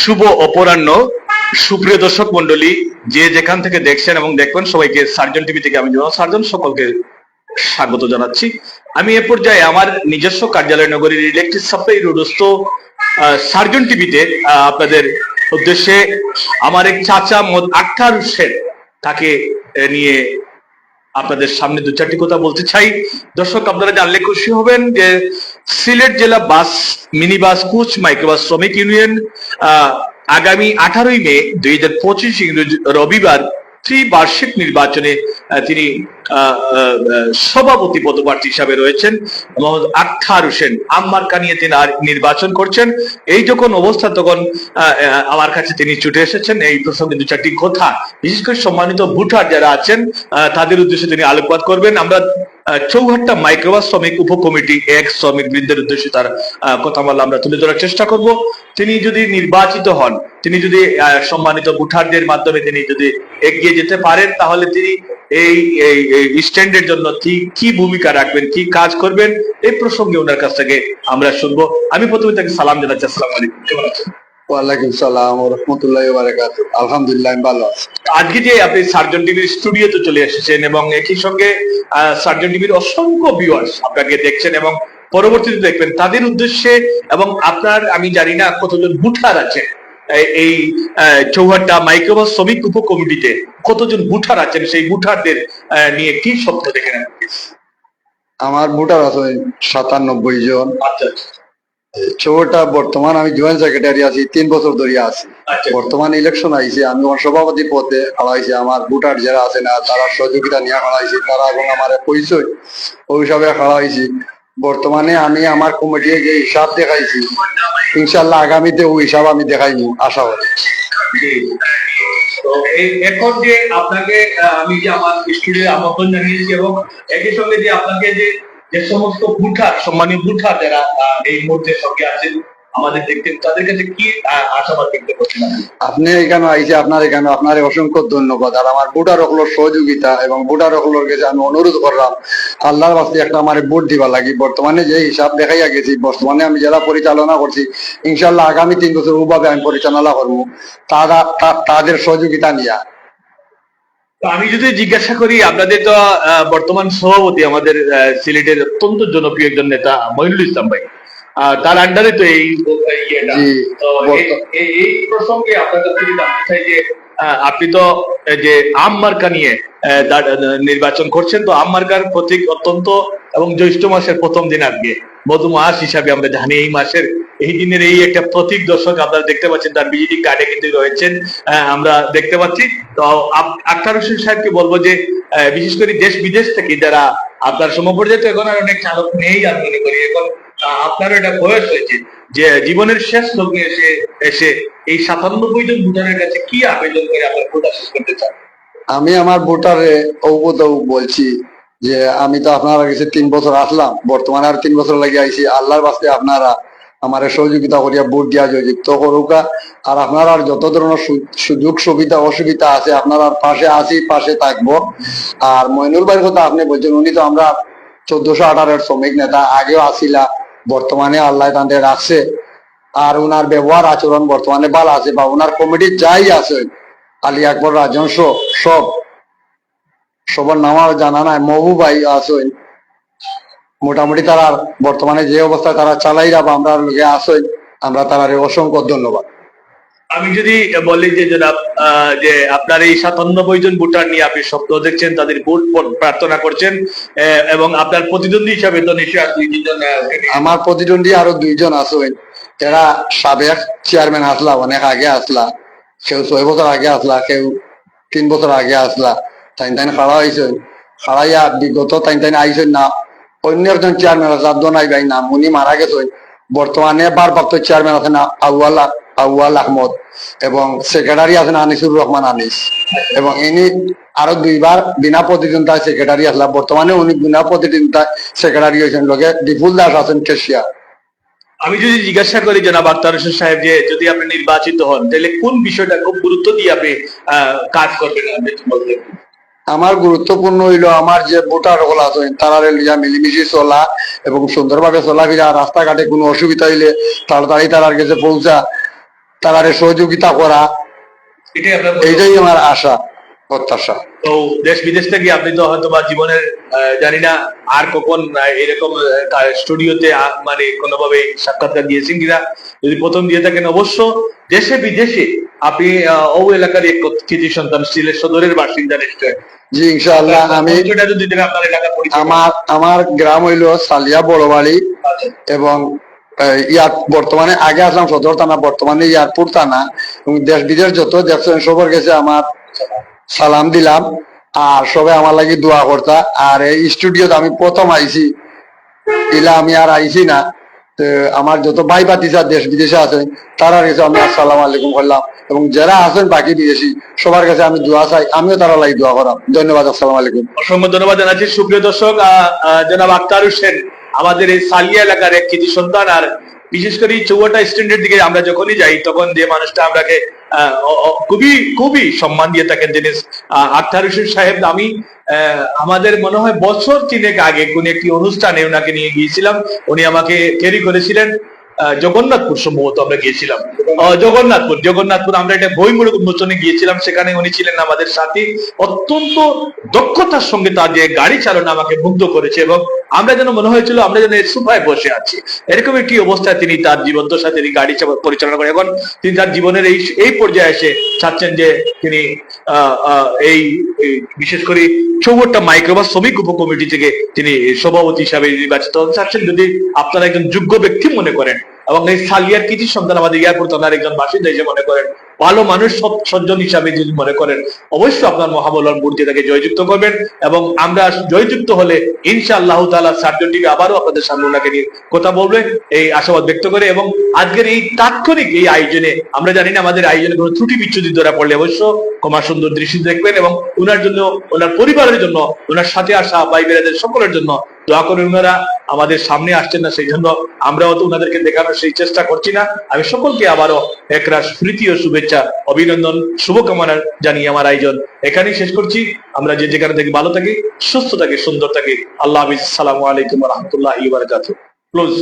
শুভ অপরাহ্ন। সুপ্রিয় দর্শক মন্ডলী যে যেখান থেকে দেখছেন এবং দেখবেন সবাইকে সার্জন টিভি থেকে আমি সার্জন সকলকে স্বাগত জানাচ্ছি। আমি এ পর্যায়ে আমার নিজস্ব কার্যালয় নগরীর ইলেকট্রিক সাপ্লাই রোডস্থ সার্জন টিভিতে আপনাদের উদ্দেশ্যে আমার এক চাচা মোদ আক্তার হোসেন তাকে নিয়ে আপনাদের সামনে দু চারটি কথা বলতে চাই। দর্শক, আপনারা জানলে খুশি হবেন যে সিলেট জেলা bus mini bus coach, microbus, শ্রমিক ইউনিয়ন আগামী আঠারোই মে দুই হাজার পঁচিশ রবিবার ত্রিবার্ষিক নির্বাচনে তিনি সভাপতি পদপ্রার্থী হিসাবে রয়েছেন। মোহাম্মদ আখতার হোসেন আম্মার কানিয়ে তিনি আর নির্বাচন করছেন। এই যখন অবস্থা, তখন আমার কাছে তিনি ছুটে এসেছেন। এই প্রসঙ্গে দু চারটি কথা। বিশেষ করে সম্মানিত ভোটার যারা আছেন তাদের উদ্দেশ্যে তিনি আলোকপাত করবেন। আমরা চৌহাট্টা মাইক্রোবাস শ্রমিক উপকমিটি এক শ্রমিক বৃন্দের উদ্দেশ্যে তার কথা বলে আমরা তুলে ধরার চেষ্টা করব। তিনি যদি নির্বাচিত হন, তিনি যদি সম্মানিত ভোটারদের মাধ্যমে তিনি যদি এগিয়ে যেতে পারেন, তাহলে তিনি এই এই স্ট্যান্ডের জন্য কি ভূমিকা রাখবেন, কি কাজ করবেন, এই প্রসঙ্গে ওনার কাছ থেকে আমরা শুনব। আমি প্রথমে তাকে সালাম জানাচ্ছি। আসসালামু আলাইকুম। ওয়ালাইকুম সালাম রহমতুল্লাহ বারাকাত আলহামদুলিল্লাহ আমি ভালো আছি। আজকে যে আপনি সার্জন টিভির স্টুডিওতে চলে এসেছেন এবং একই সঙ্গে সার্জন টিভির অসংখ্য ভিউয়ার্স আপনাকে দেখছেন এবং পরবর্তীতে দেখবেন তাদের উদ্দেশ্যে এবং আপনার আমি জানি না কতজন বুঠার আছেন এই- চৌহাট্টা মাইক্রোবাস শ্রমিক উপকমিটিতে কতজন বুঠার আছেন সেই বুঠারদের নিয়ে কি স্বপ্ন দেখেন আপনি? আমার ভোটার আছে সাতানব্বই জন। আচ্ছা। চৌটা বর্তমান আমি জয়েন্ট সেক্রেটারি আছি তিন বছর ধরে আছি। আচ্ছা। বর্তমান ইলেকশন আইছে আমি আমার সভাপতি পদে হারাইছি আমার ভোটার যারা আছে না তারা সহযোগিতা নিয়ে হারাইছি তারা এবং আমার পরিচয় ওই হিসাবে হারাইছি। বর্তমানে আমি আমার কমিটির যে হিসাব দেখাইছি ইনশাল্লাহ আগামীতে ওই হিসাব আমি দেখাইনি আশা করি। এখন যে আপনাকে আমি যে আমার স্টুডিও আমন্ত্রণ জানিয়েছি এবং একই সঙ্গে যে আপনাকে যে যে সমস্ত বুঠার সম্মানীয় বুঠার যারা এই মুহূর্তে সঙ্গে আছেন, আমাদের তাদের কাছে কি আশাবাদ আপনি? এখানে আইসে আপনার এখানে আপনার অসংখ্য ধন্যবাদ। আর আমার ভোটার হকলোর সহযোগিতা এবং ভোটার হকলোর কাছে আমি অনুরোধ করলাম, আল্লাহর বাস্তে একটা আমার ভোট দিবা লাগি। বর্তমানে যে হিসাব দেখাইয়া গেছি, বর্তমানে আমি যারা পরিচালনা করছি ইনশাল্লাহ আগামী তিন বছর ওভাবে আমি পরিচালনা করব। তারা তাদের সহযোগিতা নিয়ে। আমি যদি জিজ্ঞাসা করি আপনাদের তো আহ, বর্তমান সভাপতি আমাদের সিলেটের অত্যন্ত জনপ্রিয় একজন নেতা মহিনুল ইসলাম ভাই। আহ, তার আন্ডারে তো এই প্রসঙ্গে আপনার কাছে আহ, আপনি তো যে আম মার্কা নিয়ে নির্বাচন করছেন। তো আম মার্কার প্রতীক অত্যন্ত এবং জ্যৈষ্ঠ মাসের প্রথম দিন আজকে। মধু মাস হিসাবে আমরা জানি এই মাসের। এই দিনের এই একটা প্রতীক দর্শক আপনারা দেখতে পাচ্ছেন, তার বিজেপি কার্ডে কিন্তু রয়েছেন। আমরা দেখতে পাচ্ছি। তো আক্তার হোসেন সাহেবকে বলব যে বিশেষ করে দেশ বিদেশ থেকে যারা আপনার সমপর্যায়ে তো এখন আর অনেক চালক নেই আমি মনে করি এখন আপনারও এটা বয়স হয়েছে যে, জীবনের শেষ লগ্নে এসে এসে এই সাতানব্বই জন ভোটারের কাছে কি আবেদন করে আপনার ভোট শেষ করতে চান? আমি আমার ভোটারে অবগত বলছি যে আমি তো আপনারা কাছে তিন বছর আসলাম, বর্তমানে আর তিন বছর লাগে আইছি। আল্লাহর বাস্তে আপনারা আমার সহযোগিতা করিয়া ভোট দিয়া যুক্ত করুকা। আর আপনার আর যত ধরনের সুযোগ সুবিধা, অসুবিধা আছে, আপনার আর পাশে আছি, পাশে থাকব। আর মইনুল ভাইয়ের কথা আপনি বলছেন, উনি তো আমরা চোদ্দশো আঠারোর শ্রমিক নেতা, আগেও আসিলা, বর্তমানে আল্লাহ তাদের রাখছে। আর উনার ব্যবহার, আচরণ বর্তমানে ভালো আছে বা উনার কমিটি যাই আছে আলী আকবর রাজংশ সব। সবার নাম আর জানা নাই। মহবু ভাই আসেন মোটামুটি তারা বর্তমানে যে অবস্থায় তারা চালাইরা বা আমরা লোকে আসেন আমরা তারা অসংখ্য ধন্যবাদ। আমি যদি বলি যে জনাব যে আপনার এই সাতানব্বই জন ভোটার নিয়ে আপনি স্বপ্ন দেখছেন তাদের ভোট প্রার্থনা করছেন এবং আপনার প্রতিদ্বন্দ্বী হিসাবে তো নিশ্চয়ই আর দুই তিনজন আমার প্রতিদ্বন্দ্বী আরও দুইজন আসেন এরা সাবেক চেয়ারম্যান আসলা অনেক আগে আসলা। কেউ ছয় বছর আগে আসলা কেউ তিন বছর আগে আসলা তাই তাই খাড়া হয়েছেন খাড়াইয়া বিগত তাই তাই আইছেন না। অন্য একজন চেয়ারম্যান আছে, আব্দুল নাই ভাই নাম, উনি মারা গেছেন বর্তমানে ভারপ্রাপ্ত চেয়ারম্যান আছেন আউয়াল আউয়াল আহমদ এবং সেক্রেটারি আছেন আনিসুর রহমান আনিস এবং ইনি আরও দুইবার বিনা প্রতিদ্বন্দ্বিতায় সেক্রেটারি আসলা বর্তমানে উনি বিনা প্রতিদ্বন্দ্বিতায় সেক্রেটারি হয়েছেন লোকে বিপুল দাস আছেন কেশিয়া আমি যদি জিজ্ঞাসা করি জনাব আক্তার হোসেন সাহেব যে যদি আপনি নির্বাচিত হন তাহলে কোন বিষয়টা খুব গুরুত্ব দিয়ে আপনি কাজ করবেন? আপনি বলতেন আমার গুরুত্বপূর্ণ হইল আমার যে ভোটার হল আছেন তারা লিয়া মিলিমিশি চলা এবং সুন্দরভাবে চলাফেরা রাস্তাঘাটে কোনো অসুবিধা হইলে তাড়াতাড়ি তারার কাছে পৌঁছা তারারে সহযোগিতা করা এটাই আমার আশা। প্রত্যাশা। তো দেশ বিদেশ থেকে আপনি তো হয়তো বা জীবনের জানি না আর কখন এরকম স্টুডিওতে মানে কোনোভাবে সাক্ষাৎকার দিয়েছেন কিনা যদি প্রথম দিয়ে থাকেন অবশ্য দেশে বিদেশে আপনি ও এলাকার এক কৃতি সন্তান সিলেট সদরের বাসিন্দা নিশ্চয়। জি ইনশাআল্লাহ আমি যদি আপনার পরিচয় আমার আমার গ্রাম হইল সালিয়া বড়বাড়ি এবং ইয়ার বর্তমানে আগে আসলাম সদর থানা বর্তমানে ইয়ারপুর থানা। এবং দেশ বিদেশ যত দেখছেন সবার কাছে আমার সালাম দিলাম। আর সবাই আমার লাগি দোয়া করতা। আর এই স্টুডিওতে আমি প্রথম আইছি। ইলা আমি আর আইছি না। তো আমার যত ভাই বাতিসা দেশ বিদেশে আছেন তারা কাছে আমি আসসালাম আলাইকুম করলাম। এবং যারা আছেন বাকি বিদেশি, সবার কাছে আমি দোয়া চাই। আমিও তারা লাগি দোয়া করাম। ধন্যবাদ, আসসালাম আলাইকুম। অসংখ্য ধন্যবাদ জানাচ্ছি। সুপ্রিয় দর্শক জনাব আক্তার হোসেন, আমাদের এই সালিয়া এলাকার এক কৃতি সন্তান। আর বিশেষ করে চৌয়াটা স্ট্যান্ডের দিকে আমরা যখনই যাই, তখন যে মানুষটা আমরাকে খুবই খুবই সম্মান দিয়ে থাকেন যিনি আহ, আক্তার হোসেন সাহেব আমি আমাদের মনে হয় বছর তিনেক আগে কোন একটি অনুষ্ঠানে ওনাকে নিয়ে গিয়েছিলাম। উনি আমাকে ক্যারি করেছিলেন জগন্নাথপুর সম্ভবত আমরা গিয়েছিলাম। জগন্নাথপুর জগন্নাথপুর আমরা একটা বই উন্মোচনে গিয়েছিলাম সেখানে উনি ছিলেন আমাদের সাথে। অত্যন্ত দক্ষতার সঙ্গে তার যে গাড়ি চালনা আমাকে মুগ্ধ করেছে এবং আমরা যেন মনে হয়েছিল আমরা যেন সোফায় বসে আছি। এরকম একটি অবস্থায় তিনি তার জীবদ্দশা তিনি গাড়ি পরিচালনা করেন এখন তিনি তার জীবনের এই এই পর্যায়ে এসে চাচ্ছেন যে তিনি এই বিশেষ করে চৌবট্টা মাইক্রোবাস শ্রমিক উপকমিটি থেকে তিনি সভাপতি হিসাবে নির্বাচিত হতে চাচ্ছেন যদি আপনারা একজন যোগ্য ব্যক্তি মনে করেন এবং এই সালিয়ার কৃতি সন্তান আমাদের এয়ারপোর্ট থানার একজন বাসিন্দা হিসেবে মনে করেন ভালো মানুষ সৎ সজ্জন হিসাবে যদি মনে করেন, অবশ্যই আপনার মহাবলার মূর্তি তাকে জয়যুক্ত করবেন এবং আমরা জয়যুক্ত হলে ইনশাআল্লাহ তাআলা সার্জন টিভি আবারও আপনাদের সামনে ওনাকে নিয়ে কথা বলবে। এই আশাবাদ ব্যক্ত করে এবং আজকের এই তাৎক্ষণিক এই আয়োজনে, আমরা জানি না আমাদের আয়োজনে কোনো ত্রুটি বিচ্ছুতি ধরা পড়লে অবশ্য ক্ষমা সুন্দর দৃষ্টি দেখবেন এবং ওনার জন্য, ওনার পরিবারের জন্য, ওনার সাথে আসা ভাই বেড়াদের সকলের জন্য দোয়া করে ওনারা আমাদের সামনে আসছেন না, সেই জন্য আমরাও তো ওনাদেরকে দেখানোর সেই চেষ্টা করছি না। আমি সকলকে আবারও একরাশ প্রীতি ও শুভেচ্ছা অভিনন্দন, শুভকামনা জানিয়ে আমার আয়োজন এখানেই শেষ করছি। আমরা যে যেখানে থাকি ভালো থাকি, সুস্থ থাকি, সুন্দর থাকি। আল্লাহ হাফিজ। সালাম আলাইকুম রহমতুল্লাহ ইবারকাত ক্লোজ